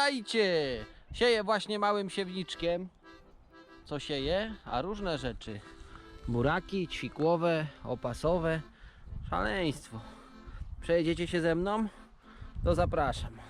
witajcie! Sieję właśnie małym siewniczkiem. Co sieje? A różne rzeczy. Buraki, ćwikłowe, opasowe. Szaleństwo. Przejedziecie się ze mną? To zapraszam.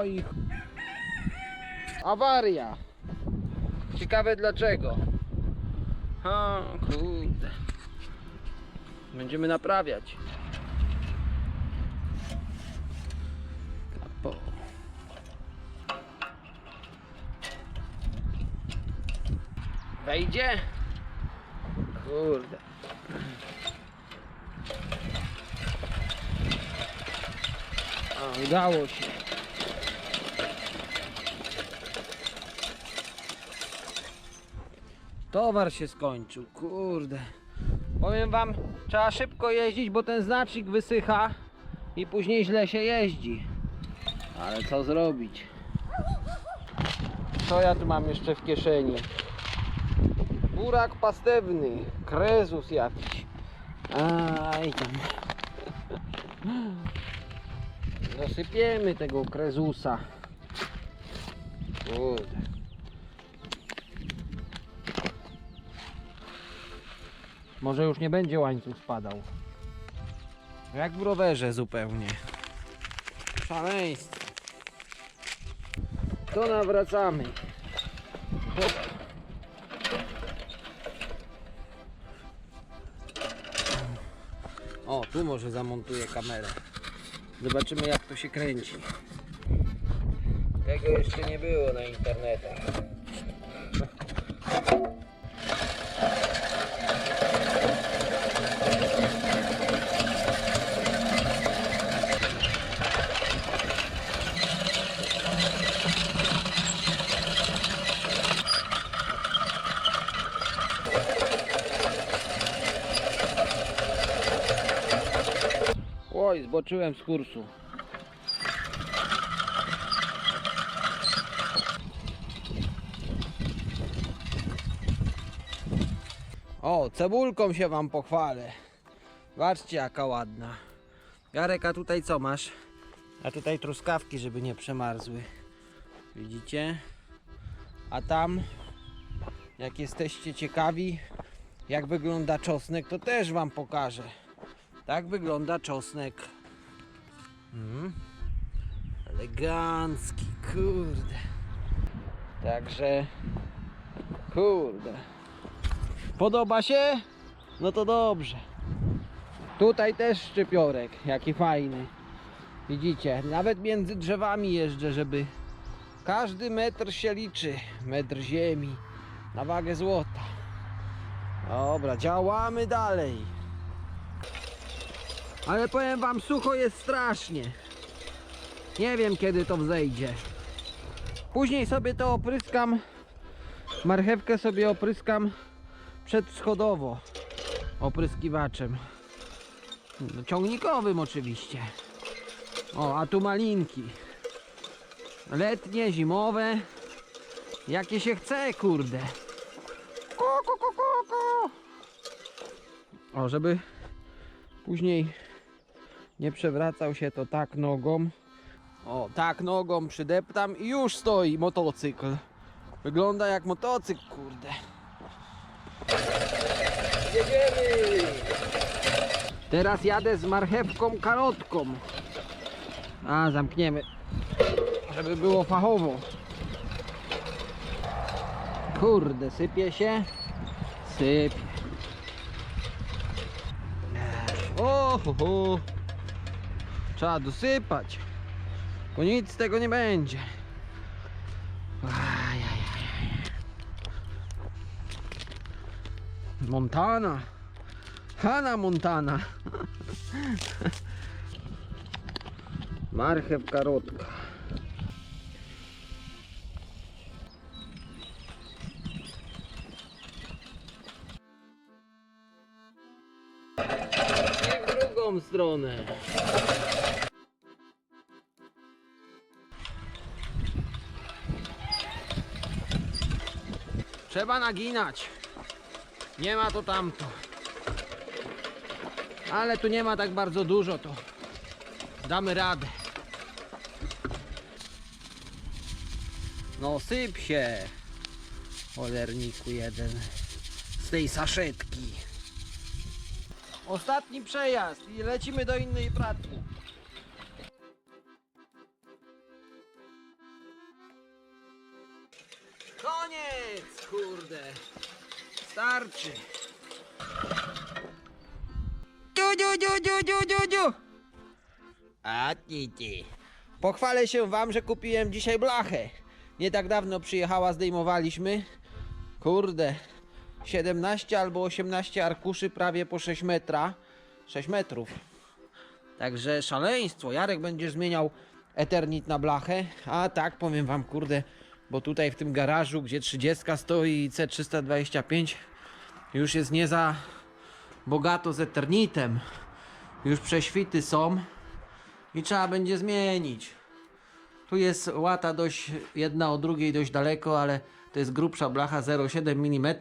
Oj. Awaria. Ciekawe dlaczego. O kurde. Będziemy naprawiać. Kapo. Wejdzie? Kurde. A, udało się. Towar się skończył, kurde. Powiem wam, trzeba szybko jeździć, bo ten znacznik wysycha i później źle się jeździ. Ale co zrobić? Co ja tu mam jeszcze w kieszeni? Burak pastewny, krezus jakiś. Aj tam. Zasypiemy tego krezusa. Kurde. Może już nie będzie łańcuch spadał. Jak w rowerze zupełnie. Szaleństwo. To nawracamy. O, tu może zamontuję kamerę. Zobaczymy jak to się kręci. Tego jeszcze nie było na internetach. Oj, zboczyłem z kursu. O, cebulką się wam pochwalę. Zobaczcie jaka ładna. Jarek, a tutaj co masz? A tutaj truskawki, żeby nie przemarzły. Widzicie? A tam, jak jesteście ciekawi, jak wygląda czosnek, to też wam pokażę. Tak wygląda czosnek. Mm. Elegancki, kurde. Także, kurde. Podoba się? No to dobrze. Tutaj też szczypiorek, jaki fajny. Widzicie, nawet między drzewami jeżdżę, żeby każdy metr się liczy. Metr ziemi na wagę złota. Dobra, działamy dalej. Ale powiem wam, sucho jest strasznie. Nie wiem kiedy to wzejdzie. Później sobie to opryskam. Marchewkę sobie opryskam przedschodowo. Opryskiwaczem. Ciągnikowym oczywiście. O, a tu malinki. Letnie, zimowe. Jakie się chce, kurde. Ko, ko, ko. O, żeby później nie przewracał się to tak nogą. O, tak nogą przydeptam i już stoi motocykl. Wygląda jak motocykl, kurde. Jedziemy! Teraz jadę z marchewką karotką. A, zamkniemy. Żeby było fachowo. Kurde, sypie się. Sypie. O, ho, ho. Trzeba dosypać, bo nic z tego nie będzie. Montana. Hanna Montana. Marchewka rodka. W drugą stronę. Trzeba naginać. Nie ma to tamto. Ale tu nie ma tak bardzo dużo, to damy radę. No syp się, cholerniku jeden, z tej saszetki. Ostatni przejazd i lecimy do innej pracy. Starczy. Dziu, dziu, dziu, dziu, dziu, dziu, dziu. A ty, ty. Pochwalę się wam, że kupiłem dzisiaj blachę. Nie tak dawno przyjechała, zdejmowaliśmy. Kurde. 17 albo 18 arkuszy prawie po 6 metra. 6 metrów. Także szaleństwo. Jarek będzie zmieniał Eternit na blachę. A tak, powiem wam, kurde, bo tutaj w tym garażu, gdzie 30 stoi i C325, już jest nie za bogato z Eternitem. Już prześwity są i trzeba będzie zmienić. Tu jest łata dość jedna od drugiej dość daleko, ale to jest grubsza blacha 0,7 mm,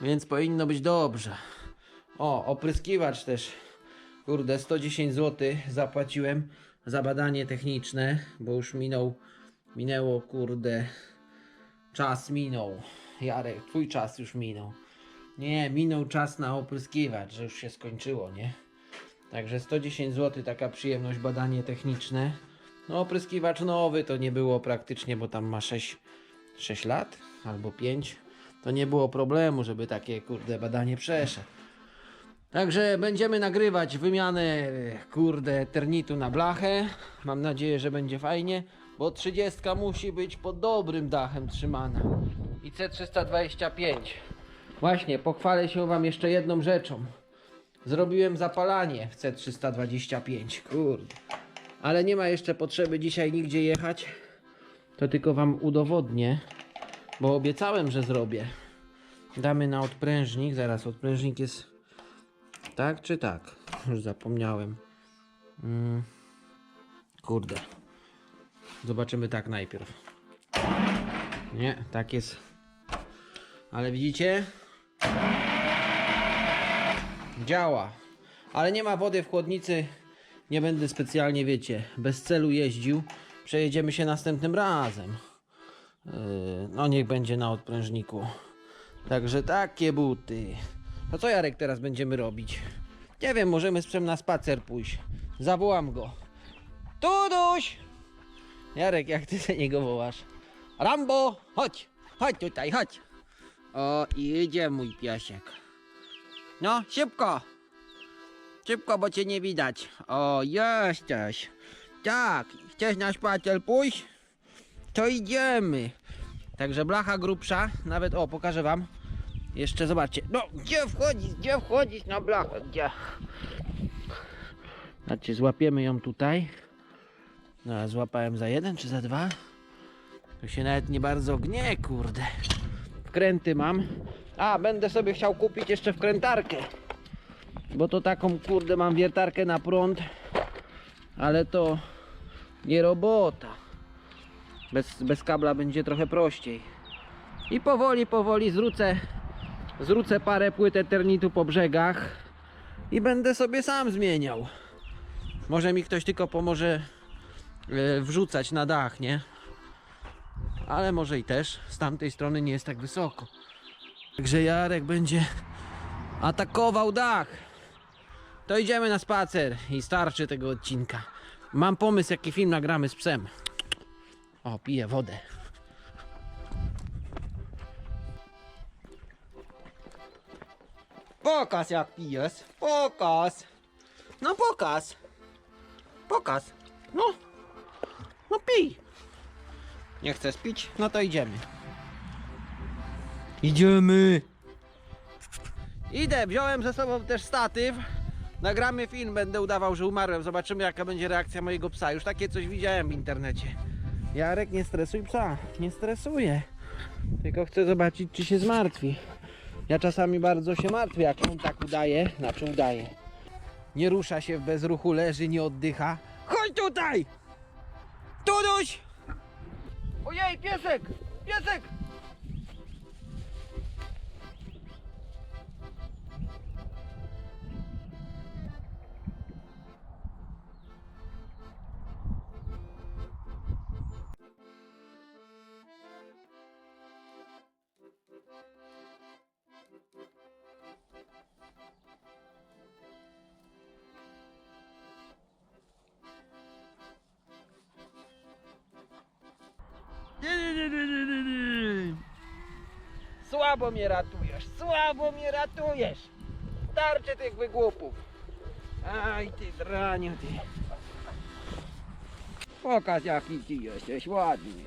więc powinno być dobrze. O, opryskiwacz też. Kurde, 110 zł zapłaciłem za badanie techniczne, bo już minął, minęło, kurde, czas minął. Jarek, twój czas już minął. Nie, minął czas na opryskiwacz, że już się skończyło, nie? Także 110 zł taka przyjemność, badanie techniczne. No opryskiwacz nowy to nie było praktycznie, bo tam ma 6, 6 lat albo 5. To nie było problemu, żeby takie kurde badanie przeszedł. Także będziemy nagrywać wymianę kurde ternitu na blachę. Mam nadzieję, że będzie fajnie, bo 30 musi być pod dobrym dachem trzymana. I C325. Właśnie, pochwalę się wam jeszcze jedną rzeczą. Zrobiłem zapalanie w C325. Kurde. Ale nie ma jeszcze potrzeby dzisiaj nigdzie jechać. To tylko wam udowodnię, bo obiecałem, że zrobię. Damy na odprężnik. Zaraz, odprężnik jest tak czy tak? Już zapomniałem. Mm. Kurde. Zobaczymy tak najpierw. Nie, tak jest. Ale widzicie? Działa. Ale nie ma wody w chłodnicy. Nie będę specjalnie, wiecie, bez celu jeździł. Przejedziemy się następnym razem. Yy, no niech będzie na odprężniku. Także takie buty. To co Jarek teraz będziemy robić? Nie wiem, możemy z psem na spacer pójść. Zawołam go. Tuduś! Jarek, jak ty do niego wołasz? Rambo, chodź! Chodź tutaj, chodź! O, idzie mój piesek. No, szybko! Szybko, bo cię nie widać. O, jesteś. Tak, chcesz na spacer pójść? To idziemy. Także blacha grubsza, nawet o, pokażę wam. Jeszcze zobaczcie. No, gdzie wchodzić? Gdzie wchodzić na blachę? Gdzie? Znaczy, złapiemy ją tutaj. No, złapałem za jeden czy za dwa? To się nawet nie bardzo gnie, kurde. Wkręty mam. A, będę sobie chciał kupić jeszcze wkrętarkę. Bo to taką, kurde, mam wiertarkę na prąd. Ale to nie robota. Bez, bez kabla będzie trochę prościej. I powoli, powoli zwrócę Zwrócę parę płyt eternitu po brzegach i będę sobie sam zmieniał. Może mi ktoś tylko pomoże wrzucać na dach, nie? Ale może i też z tamtej strony nie jest tak wysoko. Także Jarek będzie atakował dach. To idziemy na spacer i starczy tego odcinka. Mam pomysł, jaki film nagramy z psem. O, piję wodę. Pokaż jak pijesz. Pokaż. No pokaż. Pokaż. No. No pij. Nie chcesz pić? No to idziemy. Idziemy. Idę, wziąłem ze sobą też statyw. Nagramy film, będę udawał, że umarłem. Zobaczymy jaka będzie reakcja mojego psa. Już takie coś widziałem w internecie. Jarek, nie stresuj psa. Nie stresuję. Tylko chcę zobaczyć, czy się zmartwi. Ja czasami bardzo się martwię, jak on tak udaje, znaczy udaje. Nie rusza się w bezruchu, leży, nie oddycha. Chodź tutaj! Tuduś! Ojej, piesek! Piesek! Słabo mnie ratujesz, słabo mnie ratujesz. Starczy tych wygłupów. Aj ty draniu ty. Pokaż jaki ty jesteś ładny.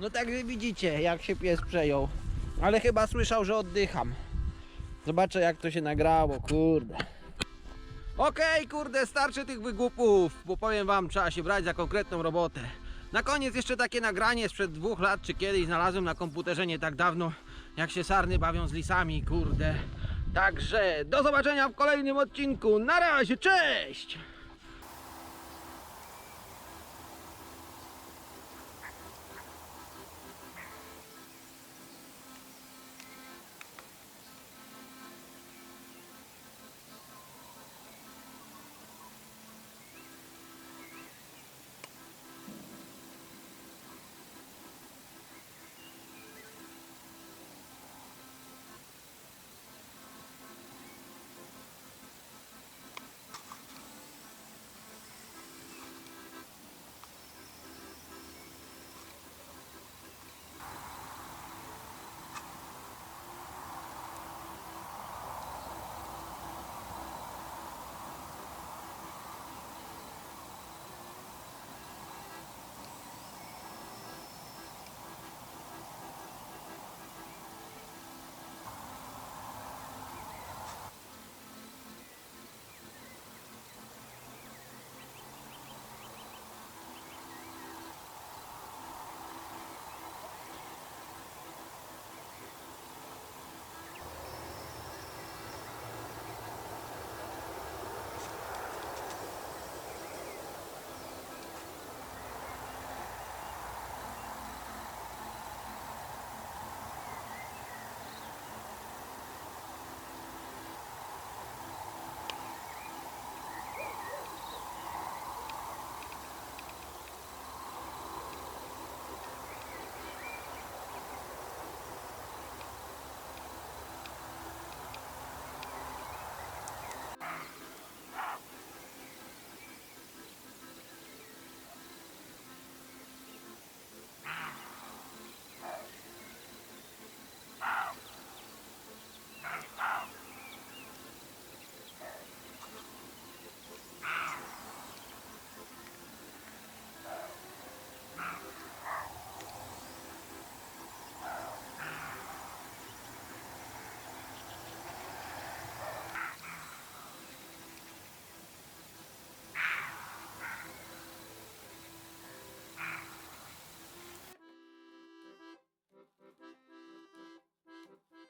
No także widzicie, jak się pies przejął. Ale chyba słyszał, że oddycham. Zobaczę, jak to się nagrało, kurde. Okej, kurde, starczy tych wygłupów, bo powiem wam, trzeba się brać za konkretną robotę. Na koniec jeszcze takie nagranie sprzed dwóch lat, czy kiedyś znalazłem na komputerze nie tak dawno, jak się sarny bawią z lisami, kurde. Także do zobaczenia w kolejnym odcinku. Na razie, cześć!